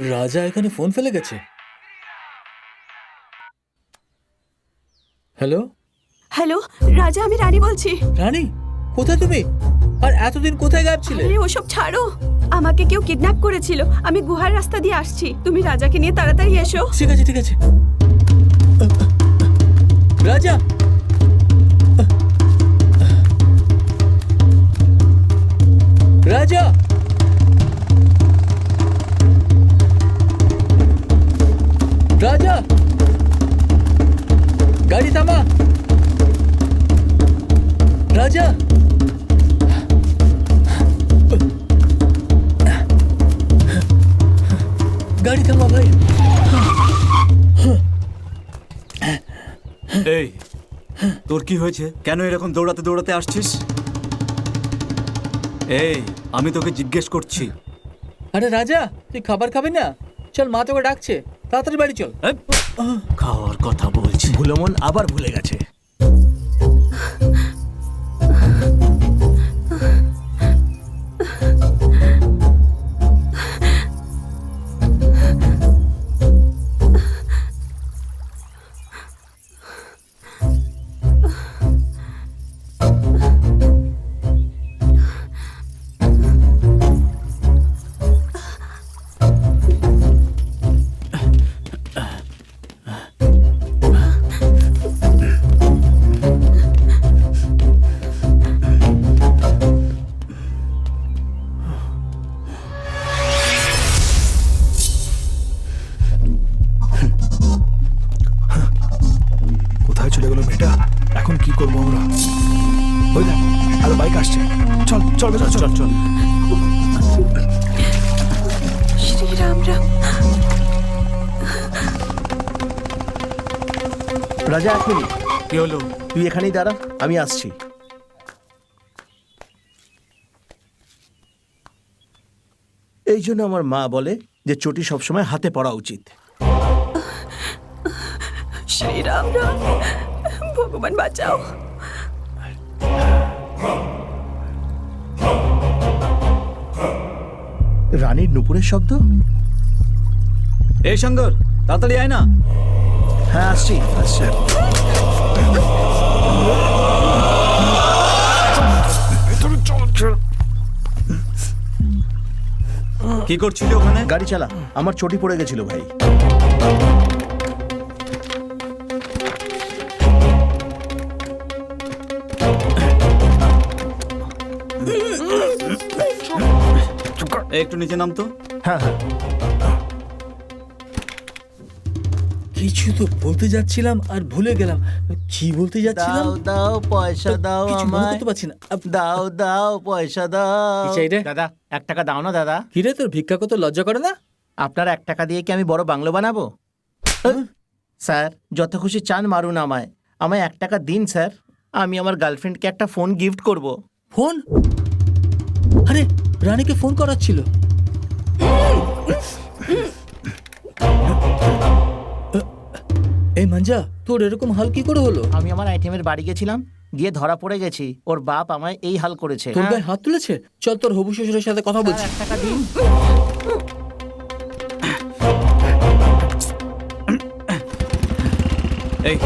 রাজা এখানে ফোন ফেলে গেছে। হ্যালো? হ্যালো রাজা আমি রানী বলছি। রানী কোথায় তুমি? আর এতদিন কোথায় গায়েব ছিলে? আরে ওসব ছাড়ো। আমাকে কেউ কিডন্যাপ করেছিল। আমি গুহার রাস্তা দিয়ে আসছি। তুমি রাজাকে নিয়ে তাড়াতাড়ি এসো। ঠিক আছে ঠিক আছে। রাজা! রাজা! রাজা গাড়ি থামা রাজা গাড়ি থামা ভাই এই তোর কি হয়েছে? কেন এরকম দৌড়াতে দৌড়াতে আসছিস? এই আমি তোকে জিজ্ঞেস করছি। আরে রাজা তুই খাবার খাবি না? চল মা তোকে ডাকছে। তাড়াতাড়ি বাড়ি চল। খাওয়ার কথা বলছি। ভুলমন আবার ভুলে গেছে। রাজা এক মিনিট কি হলো? তুই এখানেই দাঁড়া আমি আসছি। এই জন্য আমার মা বলে যে চটি সবসময় হাতে পড়া উচিত। শ্রীরাম রাম ভগবান বাঁচাও। রানীর নুপুরের শব্দ? এই শঙ্কর তাড়াতাড়ি আয় না। হ্যাঁ আসছি আসছি। কি করছিলি ওখানে? গাড়ি চালা আমার চটি পড়ে গেছিল ভাই। একটু নিচে নাম তো হ্যাঁ হ্যাঁ। কিছু তো বলতে যাচ্ছিলাম আর ভুলে গেলাম। কি বলতে যাচ্ছিলাম? দাও দাও পয়সা দাও কিছু মনে আমায়। করতে পারছি না। আপ- দাও দাও পয়সা দাও। কি চাই রে দাদা এক টাকা দাও না দাদা। কি রে তোর ভিক্ষা কত লজ্জা করে না? আপনার এক টাকা দিয়ে কি আমি বড় বাংলো বানাবো? স্যার যত খুশি চান মারুন আমায়। আমায় এক টাকা দিন স্যার। আমি আমার গার্লফ্রেন্ডকে একটা ফোন গিফট করব। ফোন? আরে রানীকে ফোন করাচ্ছিল। এই মাঞ্জা তোর এরকম হাল কি করে হলো? আমি আমার আইটেমের বাড়ি গেছিলাম গিয়ে ধরা পড়ে গেছি। ওর বাপ আমায় এই হাল করেছে। তোর গায়ে হাত তুলেছে? চল তোর হবু শ্বশুরের সাথে কথা বলছি। এক টাকা দিন। এই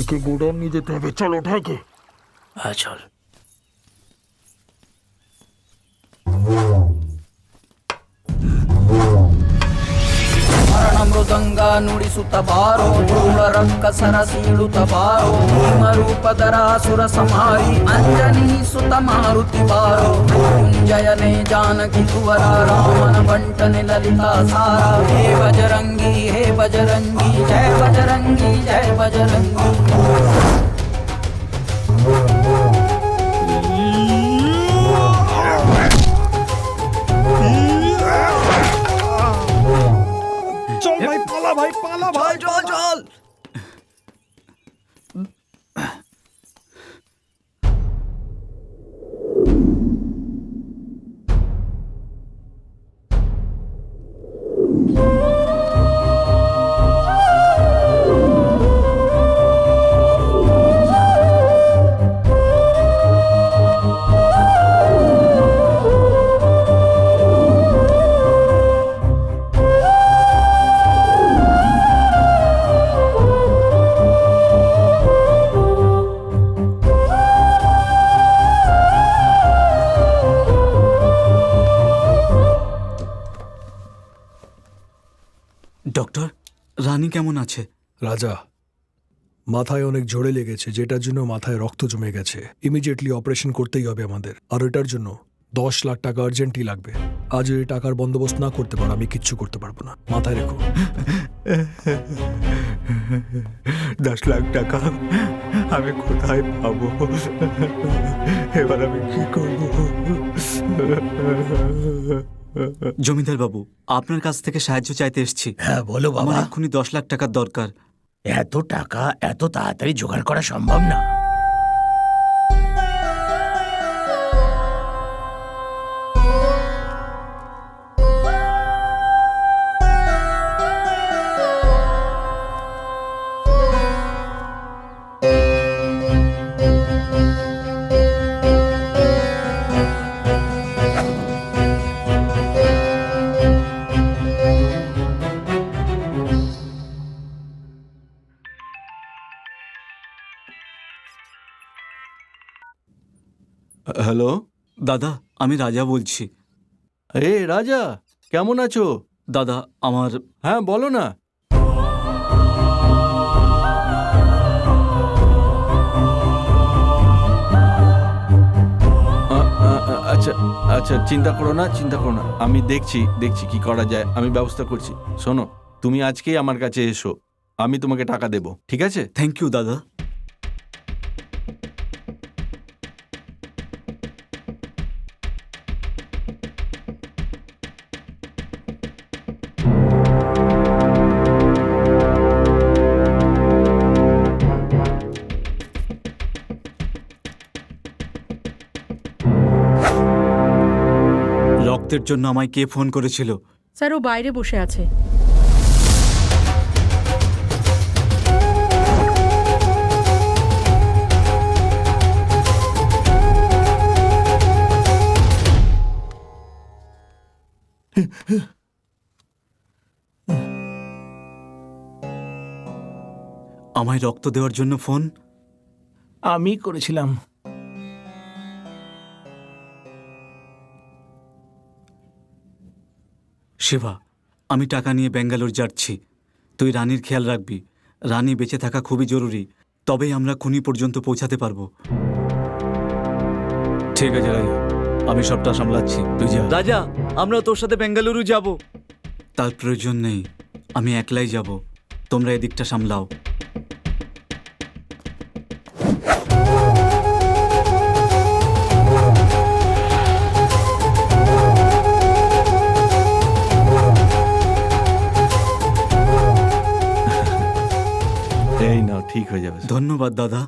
একে গোডাউন নিয়ে যেতে হবে। চল একে হ্যাঁ চল। ಮೃದಂಗ ನುಡಿಸುತ್ತ ಬಾರೋ ಧೂಳ ರಕ್ಕಸರ ಸೀಳುತ್ತ ಬಾರೋ ರೂಪದರ ಸುರ ಸಂಹಾರಿ ಅಂಜನಿ ಸುತ ಮಾರುತಿ ಬಾರೋ ಕುಂಜಯನೆ ಜಾನಕಿ ತುವರ ರಾಮನ ಬಂಟನೆ ಲಲಿತಾ ಸಾರ ಹೇ ಬಜರಂಗಿ ಹೇ ಬಜರಂಗಿ ಜಯ ಬಜರಂಗಿ ಜಯ ಬಜರಂಗಿ ভাই পালা ভাই চল চল ডক্টর? রানী কেমন আছে? রাজা, মাথায় অনেক জোরে লেগেছে, যেটার জন্য মাথায় রক্ত জমে গেছে। ইমিডিয়েটলি অপারেশন করতেই হবে আমাদের, আর এটার জন্য দশ লাখ টাকা আর্জেন্টই লাগবে। আজ এই টাকার বন্দোবস্ত না করতে পারো, আমি কিচ্ছু করতে পারব না। মাথায় রেখো। দশ লাখ টাকা আমি কোথায় পাবো? এবার আমি কি করব? জমিদার বাবু আপনার কাছ থেকে সাহায্য চাইতে এসেছি। হ্যাঁ বলো আমার বাবা। এখনই দশ লাখ টাকার দরকার। এত টাকা এত তাড়াতাড়ি জোগাড় করা সম্ভব না। হ্যালো? দাদা আমি রাজা বলছি। এ রাজা কেমন আছো? দাদা আমার হ্যাঁ বলো না। আচ্ছা আচ্ছা চিন্তা করো না চিন্তা করো না। আমি দেখছি দেখছি কি করা যায়। আমি ব্যবস্থা করছি। শোনো তুমি আজকেই আমার কাছে এসো। আমি তোমাকে টাকা দেব ঠিক আছে? থ্যাংক ইউ দাদা। রক্তের জন্য আমায় কে ফোন করেছিল? স্যার ও বাইরে বসে আছে। আমায় রক্ত দেওয়ার জন্য ফোন? আমি করেছিলাম। শিবা আমি টাকা নিয়ে ব্যাঙ্গালোর যাচ্ছি। তুই রানীর খেয়াল রাখবি। রানী বেঁচে থাকা খুবই জরুরি। তবেই আমরা খুনি পর্যন্ত পৌঁছাতে পারব। ঠিক আছে রাজা। আমি সবটা সামলাচ্ছি। তুই যা। রাজা আমরা তোর সাথে বেঙ্গালুরু যাব। তার প্রয়োজন নেই। আমি একলাই যাব। তোমরা এদিকটা সামলাও। ঠিক হয়ে যাবে ধন্যবাদ দাদা।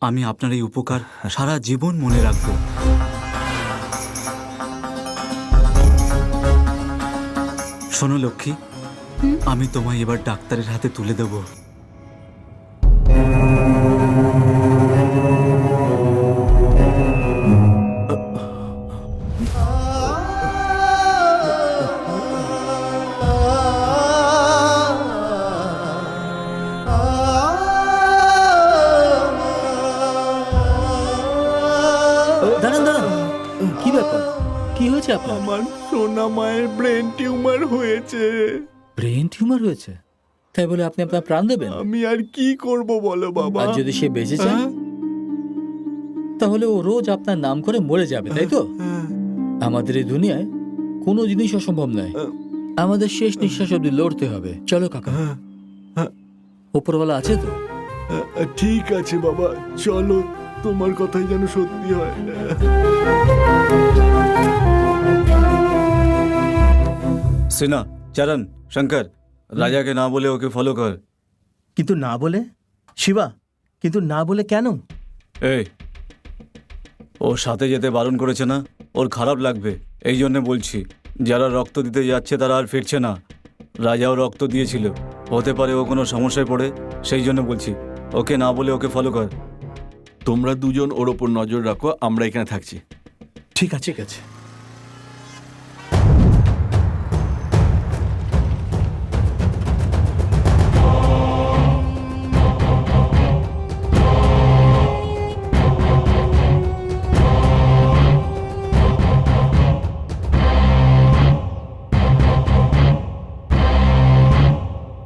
আমি আপনার এই উপকার সারা জীবন মনে রাখব। শোনো লক্ষ্মী। আমি তোমায় এবার ডাক্তারের হাতে তুলে দেব। কি হয়েছে আপনার? আমার সোনা মায়ের ব্রেন টিউমার হয়েছে। ব্রেন টিউমার হয়েছে? তাই বলে আপনি আপনার প্রাণ দেবেন? আমি আর কি করব বলো বাবা? আর যদি সে বেঁচে যায় হ্যাঁ? তাহলে ও রোজ আপনার নাম করে মরে যাবে তাই তো? হ্যাঁ। আমাদের এই দুনিয়ায় কোনো জিনিস অসম্ভব নয়। আমাদের শেষ নিঃশ্বাস অব্দি লড়তে হবে। চলো কাকা। হ্যাঁ। ওপরওয়ালা আছে তো? ঠিক আছে বাবা। চলো তোমার কথাই যেন সত্যি হয়। সিনা চরণ শঙ্কর রাজাকে না বলে ওকে ফলো কর। কিন্তু না বলে? শিবা কিন্তু না বলে কেন? এই ওর সাথে যেতে বারণ করেছে না? ওর খারাপ লাগবে এই জন্য বলছি যারা রক্ত দিতে যাচ্ছে তারা আর ফিরছে না। রাজাও রক্ত দিয়েছিল হতে পারে ও কোনো সমস্যায় পড়ে সেই জন্য বলছি ওকে না বলে ওকে ফলো কর। তোমরা দুজন ওর ওপর নজর রাখো আমরা এখানে থাকছি। ঠিক আছে। ঠিক আছে।